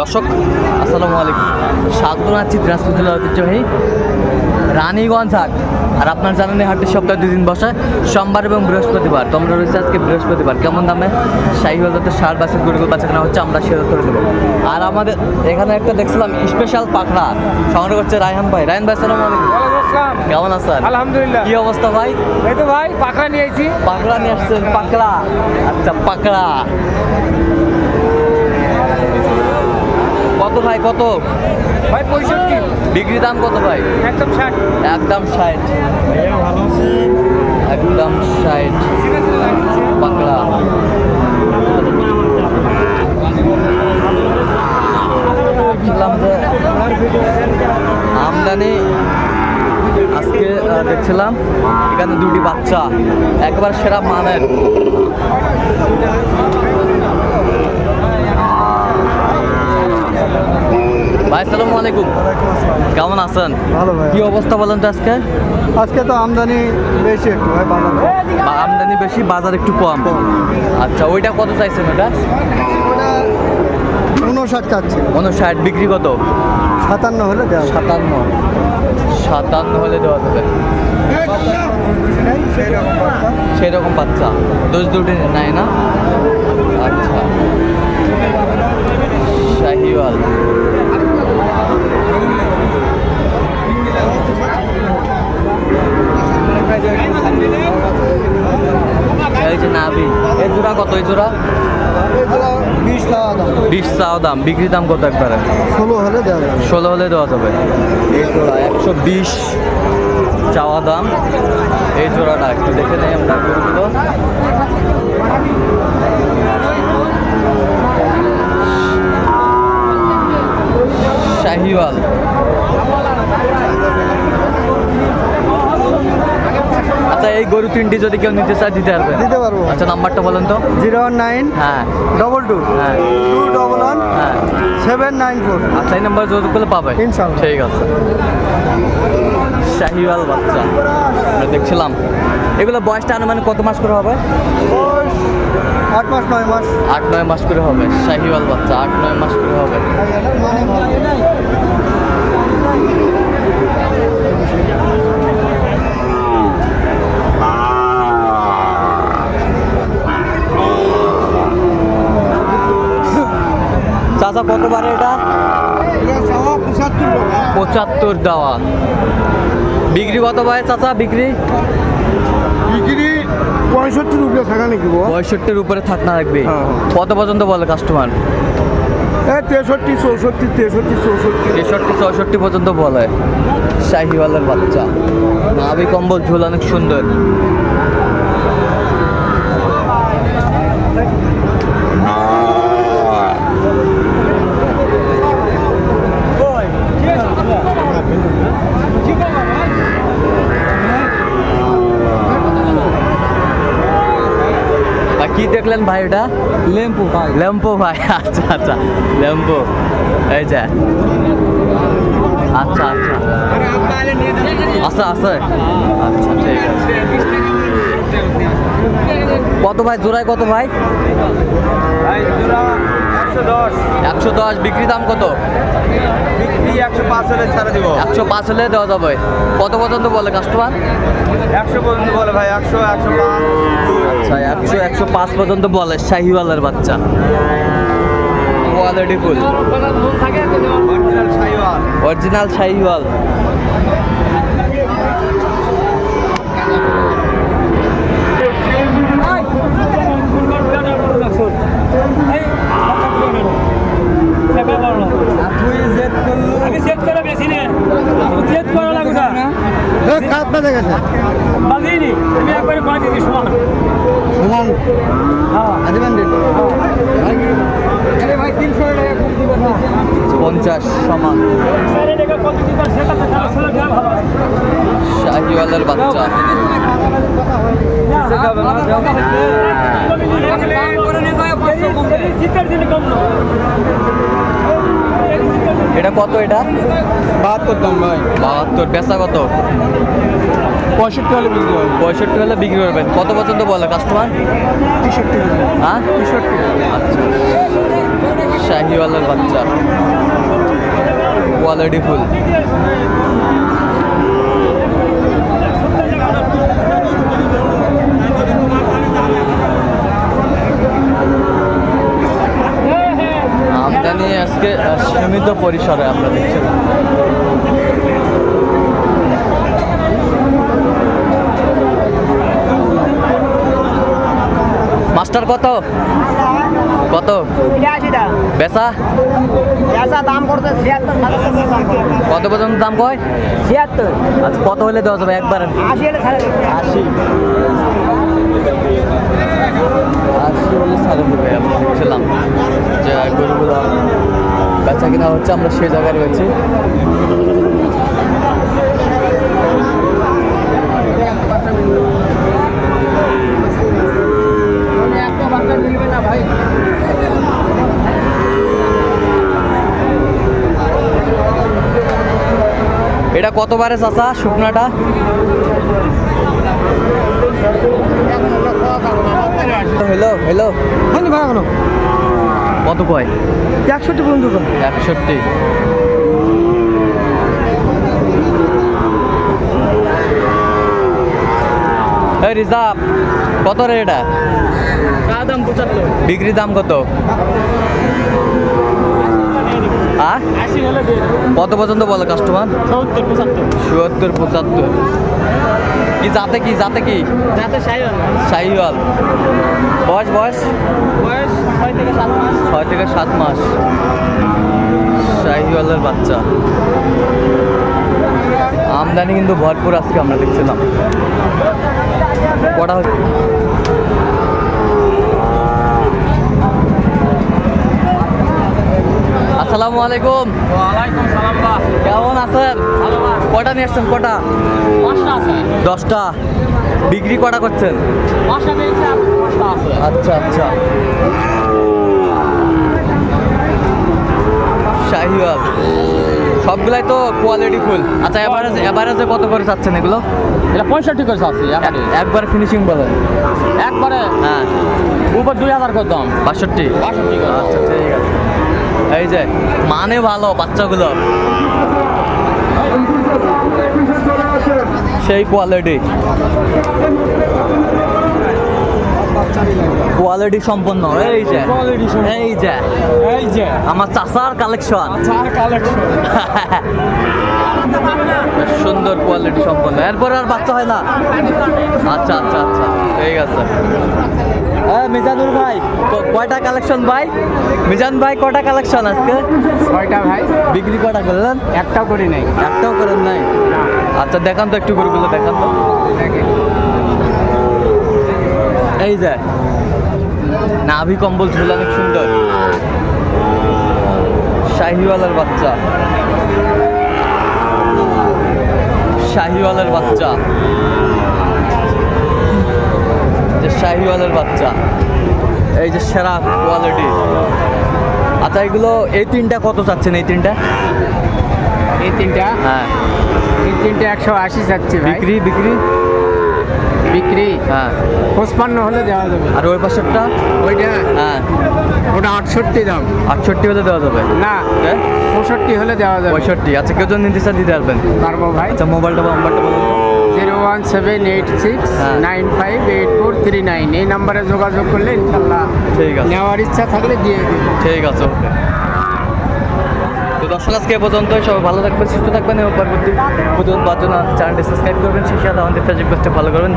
দর্শক আসসালামু আলাইকুম। স্বাগত জানাচ্ছি দিনাজপুর জেলার ঐতিহ্যবাহী রানীগঞ্জ হাট। আর আপনার জানেন এই হাটটি সপ্তাহে দুই দিন বসে সোমবার এবং বৃহস্পতিবার। তো আমরা রয়েছে আজকে বৃহস্পতিবার। কেমন দামে শাহী হলদাতে সার বাসের গরুগুলো বাচ্চা কেনা হচ্ছে আমরা সেটা করে দেবো আর আমাদের এখানে একটা দেখছিলাম স্পেশাল পাকড়া সংগ্রহ করছে রায়হান ভাই। রায়হান ভাই আসসালামু আলাইকুম। কেমন আছেন? আলহামদুলিল্লাহ। কি অবস্থা ভাই? এই তো ভাই পাকড়া নিয়ে আইছি। পাকড়া নিয়ে আসছেন পাকড়া আচ্ছা পাকড়া কত ভাই কত? ভাই পঁয়ষট্টি। বিক্রি দাম কত ভাই? একদম ষাট। একদম ষাট। একদম ষাট। পাকড়া দেখছিলাম যে আমদানি আজকে দেখছিলাম এখানে দুটি বাচ্চা একবার সেরা মানের। ভাই সালামু আলাইকুম। কেমন আছেন? ভালো ভাই। কি অবস্থা বলেন তো আজকে? আজকে তো আমদানি বেশি একটু ভাই বাজার আমদানি বেশি বাজার একটু কম। আচ্ছা ওইটা কত চাইছেন ওটা উনষাট চাচ্ছে। উনষাট বিক্রি কত? সাতান্ন হলে দেওয়া সাতান্ন। সাতান্ন হলে দেওয়া যাবে। সেই রকম বাচ্চা দোষ দুটি নাই না? আচ্ছা। শাহিওয়াল। এই এই জোড়া কত এই জোড়া? বিশ টাকা দাম বিক্রি দাম কত একবারে? ষোলো হলে দেওয়া ষোলো হলে দেওয়া যাবে। এই জোড়া একশো বিশ চাওয়া দাম। এই জোড়াটা একটু দেখে নেই আমরা গরুগুলো শাহিওয়াল আচ্ছা এই গরু তিনটি যদি কেউ নিতে চায় দিতে পারবে? দিতে পারব। আচ্ছা নাম্বারটা বলেন তো। জিরো ওয়ান নাইন হ্যাঁ। ডবল টু হ্যাঁ। টু ডবল ওয়ান হ্যাঁ। Seven nine four. আচ্ছা এই নাম্বার যোগাযোগ করলে পাবে? ইনশাআল্লাহ। ঠিক আছে। শাহিওয়াল বাচ্চা। আমরা দেখছিলাম। এগুলো বয়সটা আনুমানিক কত মাস করে হবে? আট মাস নয় মাস। আট নয় মাস করে হবে। শাহিওয়াল বাচ্চা আট নয় মাস করে হবে। চাচা কতবার এটা? পঁচাত্তর দেওয়া। বিক্রি কত ভাই চাচা বিক্রি? বিক্রি পঁয়ষট্টির উপরে থাকা নাকি পঁয়ষট্টির উপরে থাকনা রাখবে হ্যাঁ। কত পর্যন্ত বলে কাস্টমার তেষট্টি চৌষট্টি তেষট্টি চৌষট্টি। তেষট্টি চৌষট্টি পর্যন্ত বলে। শাহিওয়ালের বাচ্চা। নাভি কম্বল ঝোল অনেক সুন্দর আর কি দেখলেন ভাই ওটা লেম্পু ভাই। ল্যাম্পো ভাই আচ্ছা আচ্ছা। ল্যাম্পো এই যে। আচ্ছা আচ্ছা। আচ্ছা আছে। আচ্ছা ঠিক আছে। কত ভাই? জোড়ায় কত ভাই? ভাই দশ একশো দশ বিক্রি দাম কত? বিক্রি একশো পাঁচ হলে ছাড়া দিব। একশো পাঁচ হলে দেওয়া যাবে। কত পর্যন্ত বলে কাস্টমার একশো পর্যন্ত বলে ভাই একশো একশো পাঁচ। আচ্ছা একশো একশো পাঁচ পর্যন্ত বলে শাহিওয়ালের বাচ্চা। Quality full original Sahiwal original Sahiwal. আমি চেক করে বেশি নে চেক করা লাগবে না খারাপ বেঁধে গেছে বাজিনি আমি একবারে বাজি দিই সমান সমান হ্যাঁ আদিবান রেট আরে ভাই তিনশো টাকা কম দিবেন না পঞ্চাশ সমান স্যারে দেখে কত দিবার সেটা তো তার ছেলে দেওয়া ভালো শাহিওয়ালের বাচ্চা শীতের দিনে কম না এটা কত এটা? বাহাত্তর দাম ভাই। বাহাত্তর পেশা কত? পঁয়ষট্টি হলে বিক্রি হবে পঁয়ষট্টি হলে বিক্রি করবেন কত পর্যন্ত বলে কাস্টমার তেষট্টি হ্যাঁ? তেষট্টি আচ্ছা। শাহিওয়ালের বাচ্চা। কোয়ালিটি ফুল আমদানি আজকে আহ, সীমিত পরিসরে আমরা দেখছিলাম মাস্টার কত? কত? বেচা? দাম করে কত পর্যন্ত দাম কয়? ছিয়াত্তর। আচ্ছা কত হলে দেওয়া যাবে একবার? আশি হলে আশি। আশি হলে দেবে দেখছিলাম যে গরুগুলো বেচা কিনা হচ্ছে আমরা সেই জায়গায় রয়েছি। এটা কতবারে চাচা শুকনাটা? হ্যালো হ্যালো হয়নি ভাড়া কোনো। কত কয়? একষট্টি পর্যন্ত একষট্টি। এই রিজার্ভ কত রে এটা? দাম পঁচাত্তর? বিক্রি দাম কত? কত পর্যন্ত বলে কাস্টমার সত্তর পঁচাত্তর। চুয়াত্তর পঁচাত্তর। কি যাতে কি যাতে কি? যাতে সাইওয়াল শাহিওয়াল। বয়স বয়স? বয়স ছয় থেকে সাত মাস। ছয় থেকে সাত মাস। শাহিওয়ালের বাচ্চা। আমদানি কিন্তু ভরপুর আজকে আমরা দেখছিলাম। কটা হচ্ছে? আসসালামু আলাইকুম। ওয়ালাইকুম সালাম বা কেমন আছেন? ভালো। কটা নিয়ে আসছেন? কটা? দশটা বিক্রি কটা করছেন? আচ্ছা আচ্ছা। শাহিওয়াল। সবগুলাই তো কোয়ালিটি ফুল আচ্ছা এভারেজ এভারেজে কত করে চাচ্ছেন এগুলো? এটা পঁয়ষট্টি করে এক- একবার ফিনিশিং বলেন। একবারে? হ্যাঁ। উপর দুই হাজার করে দাম। বাষট্টি। বাষট্টি আচ্ছা ঠিক আছে। এই যে মানে ভালো বাচ্চাগুলো। সেই কোয়ালিটি কোয়ালিটি সম্পন্ন এই যে। এই যে। এই যে। আমার চাচার কালেকশন সুন্দর কোয়ালিটি সম্পন্ন। এরপরে আর বাচ্চা হয় না? আচ্ছা আচ্ছা আচ্ছা। ঠিক আছে। হ্যাঁ মিজানুর ভাই কয়টা কালেকশন ভাই? মিজান ভাই কয়টা কালেকশন আজকে? ছয়টা ভাই। বিক্রি কয়টা করলেন? একটাও করি নাই। একটাও করেন নাই? আচ্ছা দেখান তো একটু গরুগুলো দেখান তো। এই যে নাভি কম্বল ঝুল অনেক সুন্দর। শাহিওয়ালার বাচ্চা। শাহিওয়ালার বাচ্চা। যে শাহিওয়ালের বাচ্চা। এই যে সেরা কোয়ালিটি আচ্ছা এগুলো এই তিনটা কত চাচ্ছেন এই তিনটা? এই তিনটা? হ্যাঁ। এই তিনটা একশো আশি চাচ্ছে বিক্রি বিক্রি? বিক্রি? হ্যাঁ। পঁচপান্ন হলে দেওয়া যাবে। আর ওই পাশেরটা? ওইটা? হ্যাঁ। ওটা আটষট্টি দাম। আটষট্টি হলে দেওয়া যাবে? না? পঁয়ষট্টি হলে দেওয়া যাবে। পঁয়ষট্টি। আচ্ছা কেউ যদি নিতে চান দিতে পারবেন। পারব ভাই। আচ্ছা মোবাইলটা বা নাম্বারটা বলুন zero one seven eight six হ্যাঁ। Nine five eight four three nine. এই নাম্বারে যোগাযোগ করলে ইনশাল্লাহ ঠিক আছে। নেওয়ার ইচ্ছা থাকলে দিয়ে দিন ঠিক আছে ওকে। দর্শক, আজকে পর্যন্ত সবাই ভালো থাকবেন, সুস্থ থাকবেন এবং পরবর্তী পর্যন্ত চ্যানেলটি সাবস্ক্রাইব করবেন। সেই সাথে আমাদের ফেসবুক পেজটা ফলো করবেন।